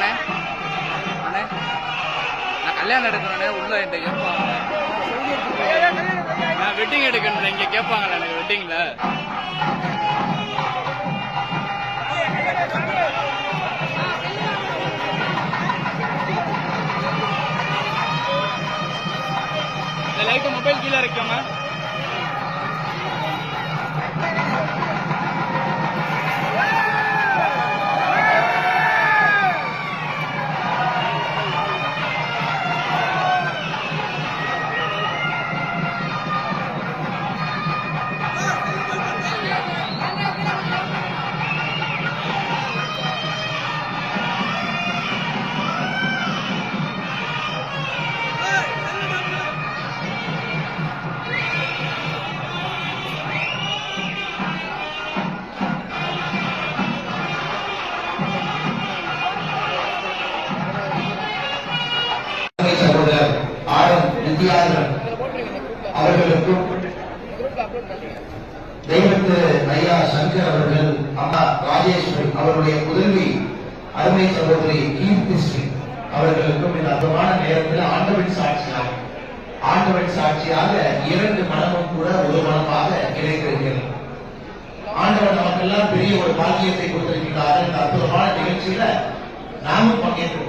அண்ணே. நான் கல்யாணம் எடுக்கணுண்ணே உள்ள இந்த கேட்பாங்க. நான் வெட்டிங் எடுக்கணும் இங்கே கேட்பாங்களே எனக்கு வெட்டிங்கில் லைட்டு மொபைல் கீழே இருக்கோமா ஆடம் வித்யாதரன் அவர்களுக்கும். தெய்வத்து ஐயா சங்கர் அவர்கள் அம்மா ராஜேஸ்வரி அவருடைய முதல்வி அருமை சகோதரி கீர்த்தி ஸ்ரீ அவர்களுக்கும் இந்த அற்பமான நேரத்தில் ஆண்டவன் சாட்சியாக ஆண்டவன் சாட்சியாக இரண்டு மனமும் கூட ஒரு மனமாக இணைந்திருக்கிறது ஆண்டவன் நமக்கெல்லாம் பெரிய ஒரு பாக்கியத்தை கொடுத்திருக்கிறார்கள் இந்த அற்புதமான நிகழ்ச்சியில நாமும் பங்கேற்றுக்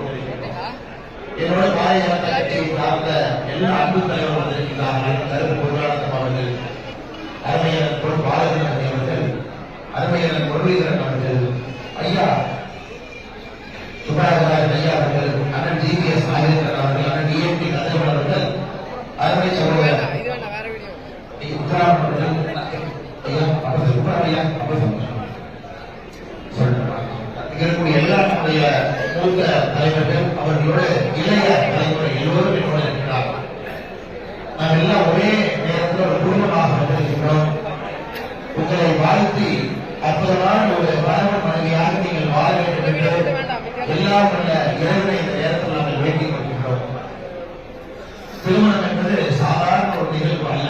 என்னோட பாரதிய ஜனதா கட்சியை சார்ந்த எல்லா அன்பு தலைவர்கள் வந்திருக்கிறார்கள் கருத்து பொருளாளர் அவர்கள் அருமையன் பொருள் பாரதியன் அவர்கள் அருமையான முரளிதரன் அவர்கள். ஐயா சுப்பராஜராஜன் ஐயா அவர்கள் அண்ணன் ஜி பி எஸ் நாகேந்திரன் அவர்கள் அண்ணன் டிஎம்பி கதிரவன் அவர்கள் அருமை சகோதரர் இது வேணா வேற வீடியோ உத்தராம் அவர்கள் ஐயா அப்ப சுப்பராஜ் ஐயா அப்ப சொல்றேன் இங்க இருக்கக்கூடிய எல்லா நம்முடைய மூத்த தலைவர்கள் அவர்களோட இளைய தலைமுறை எல்லோரும் என்னோட இருக்கிறார்கள் நாம் எல்லாம் ஒரே நேரத்தில் ஒரு குடும்பமாக வந்திருக்கின்றோம் உங்களை வாழ்த்தி அற்புதமான ஒரு மரண மனைவியாக நீங்கள் வாழ வேண்டும் என்று எல்லாம் உள்ள இறைவனை இந்த நேரத்தில் நாங்கள் வேண்டிக் கொள்கின்றோம். திருமணம் என்பது சாதாரண ஒரு நிகழ்வு அல்ல.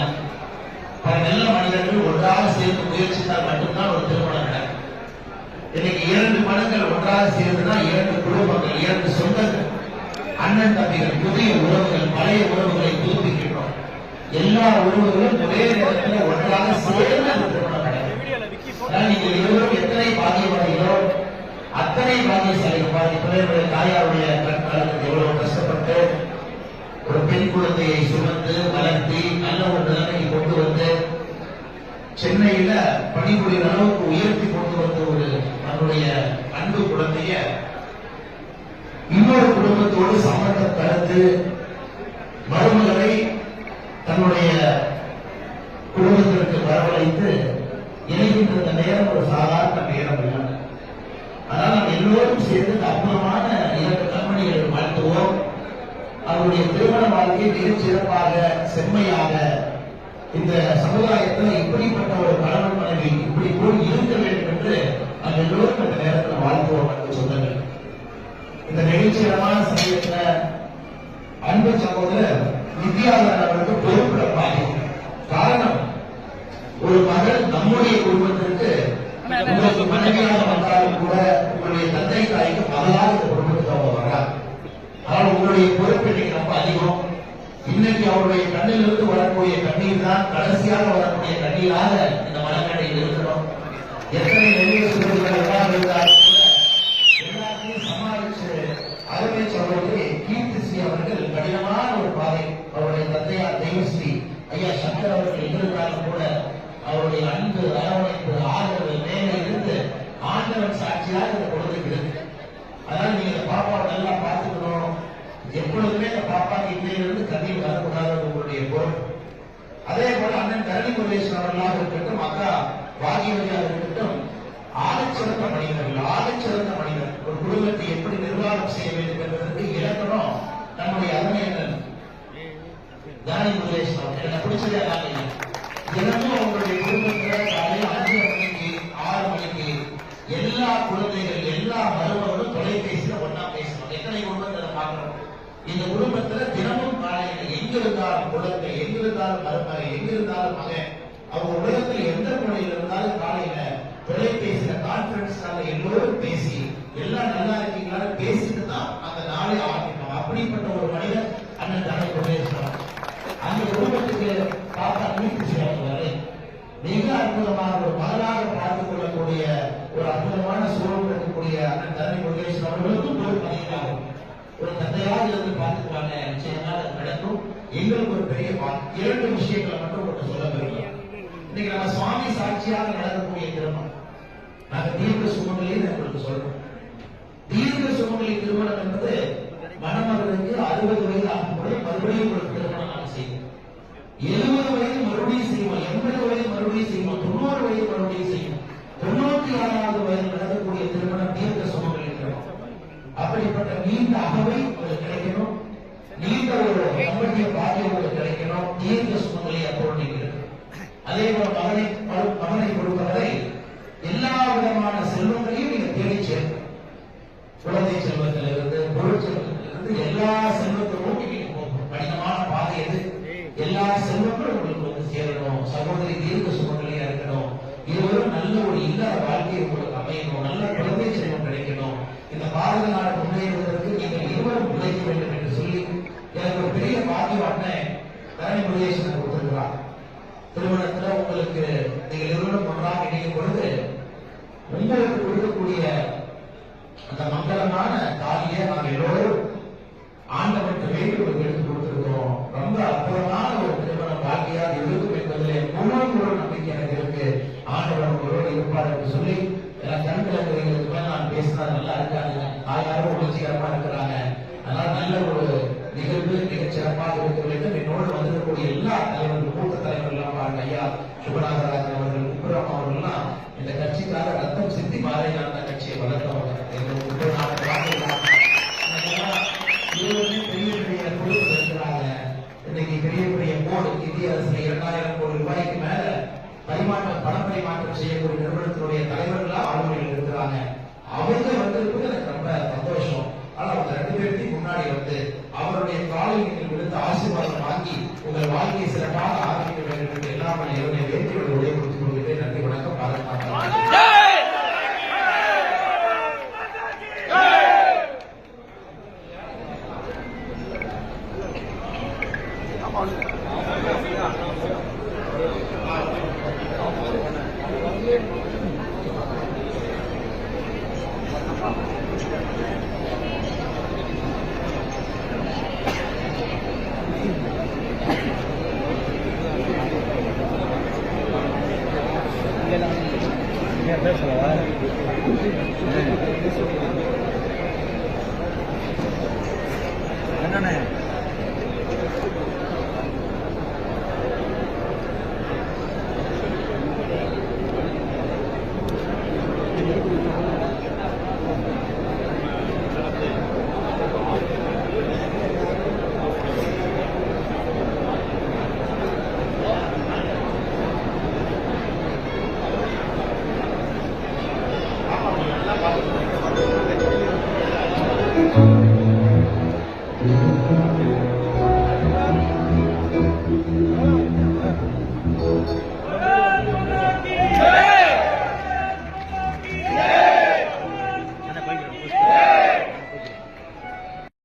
பல நல்ல மனிதர்கள் ஒன்றாக சேர்ந்து முயற்சித்தால் மட்டும்தான் ஒரு திருமணம் நடக்கும். இன்னைக்கு இரண்டு மனங்கள் ஒன்றாக சேர்ந்துதான் இரண்டு குடும்பங்கள் இரண்டு சொந்தங்கள் அண்ணன் தம்பிகள் புதிய உறவுகள் பழைய உறவுகளை புதுப்பிக்கின்றோம். எல்லா உறவுகளும் ஒரே நேரத்தில் ஒன்றாக சேர்ந்து திருமணம் நடக்கும் நீங்கள் இருவரும் எத்தனை பாக்கியவாதிகளோ அத்தனை பாதியசாலி பாதி பிள்ளைகளுடைய தாயாருடைய கற்காலத்தில் எவ்வளவு கஷ்டப்பட்டு ஒரு பெண் குழந்தையை சுமந்து வளர்த்தி நல்ல ஒரு நிலைமைக்கு கொண்டு வந்து சென்னையில பணிபுரிகிற அளவுக்கு உயர்த்தி கொண்டு வந்த ஒரு நம்முடைய அன்பு குழந்தைய இன்னொரு குடும்பத்தோடு சம்பந்தம் கலந்து மருமகளை தன்னுடைய குடும்பத்திற்கு வரவழைத்து இணைகின்ற இந்த நேரம் ஒரு சாதாரண நேரம் இல்லை. அதனால் நாம் எல்லோரும் சேர்ந்து இந்த அற்புதமான இரண்டு கண்மணிகள் வாழ்த்துவோம். அவருடைய திருமண வாழ்க்கை மிக சிறப்பாக செம்மையாக இந்த சமுதாயத்தில் இப்படிப்பட்ட ஒரு கணவன் மனைவி இப்படி போல் இருக்க வேண்டும் என்று நாம் எல்லோரும் இந்த நேரத்தில் வாழ்த்துவோம் என்று சொன்னது இந்த நெகிழ்ச்சிகரமான சமயத்தில் அன்பு சகோதரர் வித்யாதரன் அவருக்கு பொறுப்பிடப்பாக காரணம் ஒரு மகள் நம்முடைய குடும்பத்திற்கு உங்களுக்கு மனைவியாக வந்தாலும் கூட உங்களுடைய தந்தை தாய்க்கு மகளாக இந்த குடும்பத்துக்கு அவங்க வர்றாங்க. ஆனால் உங்களுடைய பொறுப்பு இன்னைக்கு ரொம்ப அதிகம். இன்னைக்கு அவருடைய கண்ணிலிருந்து வரக்கூடிய கண்ணீர் தான் கடைசியாக வரக்கூடிய கண்ணீராக இந்த மலக்கடையில் இருக்கிறோம் எத்தனை நெல்லிய இருந்தால் எல்லாம் இருந்தாலும் கூட எல்லாத்தையும் சமாளிச்சு அருமை சகோதரி கீர்த்தி ஸ்ரீ அவர்கள் கடினமான ஒரு பாதை அவருடைய தந்தையார் தெய்வஸ்ரீ ஐயா சங்கர் அவர்கள் இருந்தாலும் கூட அவருடைய அன்பு அரவணைப்பு ஆதரவு மேலே இருந்து ஆண்டவன் சாட்சியாக இந்த குழந்தைக்கு இருக்கு அதனால நீங்க இந்த பாப்பாவை நல்லா பார்த்துக்கணும். எப்பொழுதுமே இந்த பாப்பாக்கு இன்னையிலிருந்து கதையில் வரக்கூடாது உங்களுடைய பொருள் அதே போல அண்ணன் கரணி முருகேசன் அவர்களாக இருக்கட்டும் அக்கா பாகியவதியாக இருக்கட்டும் ஆகச்சிறந்த மனிதர்கள் ஆகச்சிறந்த மனிதர். ஒரு குடும்பத்தை எப்படி நிர்வாகம் செய்ய வேண்டும் என்பதற்கு இலக்கணம் நம்முடைய அருமை கரணி முருகேசன் அவர்கள். எனக்கு பிடிச்சதே அதான். தினமும் அவங்களுடைய குடும்பத்துல அஞ்சு மணிக்கு ஆறு மணிக்கு எல்லா குழந்தைகள் எல்லா மருமகளும் தொலைபேசியில ஒண்ணா பேசணும் எத்தனை குடும்பத்தை பார்க்கணும் இந்த குடும்பத்துல தினமும் காலையில் எங்க இருந்தாலும் குழந்தை எங்க இருந்தாலும் மருமகன் எங்க இருந்தாலும் மகன் அவங்க உலகத்தில் எந்த மொழியில் இருந்தாலும் காலையில தொலைபேசியில கான்பரன்ஸ்னால எல்லோரும் பேசி எல்லாம் நல்லா இருக்கீங்களான்னு பேசிட்டு தான் அந்த நாளை ஆரம்பிக்கணும் அப்படிப்பட்ட ஒரு மனிதன் அண்ணன் தலை கொண்டேஸ்வரம் அந்த குடும்பத்துக்கு தாத்தா மீட்பு அற்புதமாக ஒரு மகனாக பார்த்துக் கொள்ளக்கூடிய ஒரு அற்புதமான சூழல் இருக்கக்கூடிய அண்ணன் தந்தை முருகேசன் அவர்களுக்கும் ஒரு பணியாகும். ஒரு தந்தையாக இருந்து பார்த்துக்குவாங்க நிச்சயமாக அது நடக்கும். எங்களுக்கு ஒரு பெரிய இரண்டு விஷயங்களை மட்டும் ஒன்று சொல்ல விரும்புகிறேன். இன்னைக்கு நம்ம சுவாமி சாட்சியாக நடக்கக்கூடிய திருமணம். நாங்க தீர்க்க சுமங்கலியே உங்களுக்கு சொல்றோம். தீர்க்க சுமங்கலி திருமணம் என்பது மணமகளுக்கு அறுபது வயது ஆகும்போது மறுபடியும் ஒரு திருமணம் நாங்கள் செய்வோம். எழுபது வயது மறுபடியும் செய்வோம் எண்பது வயது மறுபடியும் செய்வோம் தொண்ணூறு வயது மறுபடியும் செய்வோம் தொண்ணூத்தி ஆறாவது வயது நடக்கக்கூடிய திருமணம் தீர்க்க சுமங்கலி திருமணம் அப்படிப்பட்ட நீண்ட அகவை உங்களுக்கு கிடைக்கணும் நீண்ட ஒரு தம்பதிய பாக்கியம் உங்களுக்கு கிடைக்கணும் தீர்க்க சுமங்கலி அப்போ நீங்க இருக்கணும். அதே போல மகனை மகனை கொடுப்பவரை எல்லா விதமான செல்வங்களையும் நீங்க தேடி சேர்க்கணும் குழந்தை செல்வத்திலிருந்து பொருள் செல்வத்திலிருந்து எல்லா செல்வத்தையும் நீங்க போகணும் கடினமான பாதை எது எல்லா செல்வங்களும் உங்களுக்கு வந்து சேரணும் சகோதரி தீர்க்க சுமங்கலியா இருக்கணும். இருவரும் நல்ல ஒரு இல்லாத வாழ்க்கையை உங்களுக்கு அமையணும். நல்ல குழந்தை செல்வம் கிடைக்கணும். இந்த பாரத நாடு முன்னேறுவதற்கு நீங்கள் இருவரும் உழைக்க வேண்டும் என்று சொல்லி எனக்கு ஒரு பெரிய பாக்கியம் அண்ணன் தரணி முருகேசன் கொடுத்திருக்கிறார். திருமணத்துல உங்களுக்கு நீங்கள் இருவரும் ஒன்றாக இணையும் பொழுது உங்களுக்கு கொடுக்கக்கூடிய அந்த மங்களமான தாலியை நாங்கள் எல்லோரும் ஆண்டவன் வேண்டுகோள் எடுத்து கொடுத்திருக்கிறோம். ரொம்ப அற்புதமான ஒரு திருமண வாழ்க்கையாக இருக்கும் என்பதிலே முழு முழு நம்பிக்கை எனக்கு இருக்கு. ஆண்டவன் உங்களோடு இருப்பார் என்று சொல்லி எல்லாம் கண்கிழங்குகளுக்கு மேல நான் பேசினது நல்லா இருக்காங்க தாயாரும் உணர்ச்சிகரமா இருக்கிறாங்க. அதனால நல்ல ஒரு நிகழ்வு மிகச் சிறப்பாக இருக்க வேண்டும் என்னோடு வந்திருக்கக்கூடிய எல்லா தலைவர்கள் கூட்ட தலைவர்கள் எல்லாம் பாருங்க ஐயா. சுபநாதராஜன் அவர்கள் குப்புரம் அவர்கள்லாம் இந்த கட்சிக்காக ரத்தம் சிந்தி மாறி அந்த கட்சியை வளர்த்தவங்க எங்க முப்பது நாலு வாக்குகள் இருவருமே பெரிய பெரிய குழுக்கள் இருக்கிறாங்க இன்னைக்கு பெரிய பெரிய போர்டு இந்திய அரசுல இரண்டாயிரம் கோடி ரூபாய்க்கு மேல பரிமாற்றம் செய்யக்கூடிய நிறுவனத்தினுடைய தலைவர்களா ஆளுநர்கள் இருக்கிறாங்க. அவங்க வந்திருப்பது எனக்கு ரொம்ப சந்தோஷம். ஆனா அவங்க ரெண்டு பேர்த்தையும் முன்னாடி வந்து அவருடைய காலில் நீங்கள் விழுந்து ஆசீர்வாதம் வாங்கி உங்கள் வாழ்க்கையை சிறப்பாக ஆரம்பிக்க வேண்டும் என்று எல்லாம் இவருடைய வேண்டியோடு உடைய கொடுத்துக் கொள்கிறேன். நன்றி வணக்கம். பாரத்